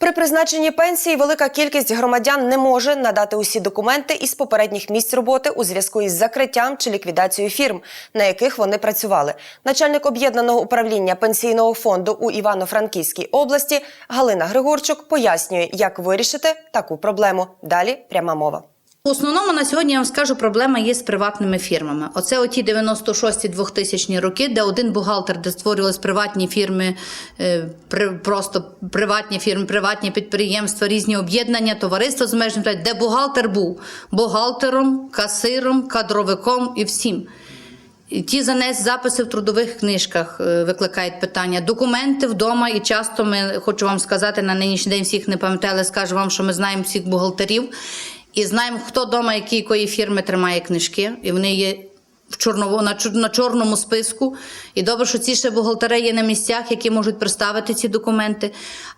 При призначенні пенсії велика кількість громадян не може надати усі документи із попередніх місць роботи у зв'язку із закриттям чи ліквідацією фірм, на яких вони працювали. Начальник об'єднаного управління пенсійного фонду у Івано-Франківській області Галина Григорчук пояснює, як вирішити таку проблему. Далі пряма мова. В основному на сьогодні я вам скажу, проблема є з приватними фірмами. Оце оті 96-2000 роки, де один бухгалтер, де створювались приватні фірми, е, просто приватні фірми, приватні підприємства, різні об'єднання, товариства з межним, де бухгалтер був бухгалтером, касиром, кадровиком і всім. Ті занес записи в трудових книжках е, викликають питання. Документи вдома, і часто ми хочу вам сказати на нинішній день всіх не пам'ятали, скажу вам, що ми знаємо всіх бухгалтерів і знаємо, хто вдома, який якої фірми тримає книжки, і вони є. В чорному, на, на чорному списку, і добре, що ці ще бухгалтери є на місцях, які можуть представити ці документи.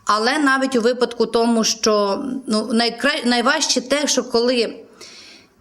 Але навіть у випадку тому, що ну найкра... найважче те, що коли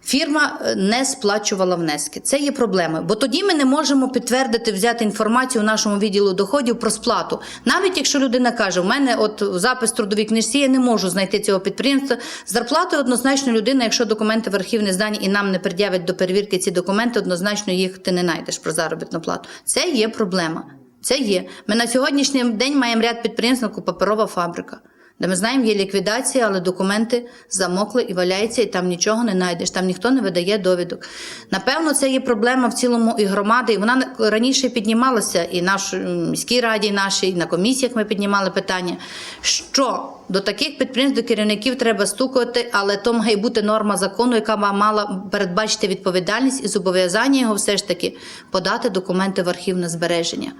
Фірма е, не сплачувала внески. Це є проблема, бо тоді ми не можемо підтвердити, взяти інформацію у нашому відділу доходів про сплату. Навіть якщо людина каже, у мене от запис трудовій книжці, я не можу знайти цього підприємства. З зарплатою однозначно людина, якщо документи в архів не здані і нам не пред'явить до перевірки ці документи, однозначно їх ти не знайдеш про заробітну плату. Це є проблема. Це є. Ми на сьогоднішній день маємо ряд підприємств, паперова фабрика. Де ми знаємо, є ліквідація, але документи замокли і валяються, і там нічого не знайдеш, там ніхто не видає довідок. Напевно, це є проблема в цілому і громади. І вона раніше піднімалася і в нашій міській раді, і нашій, і на комісіях ми піднімали питання, що до таких підприємств, до керівників треба стукати, але то має бути норма закону, яка ма- мала передбачити відповідальність і зобов'язання його все ж таки подати документи в архів на збереження.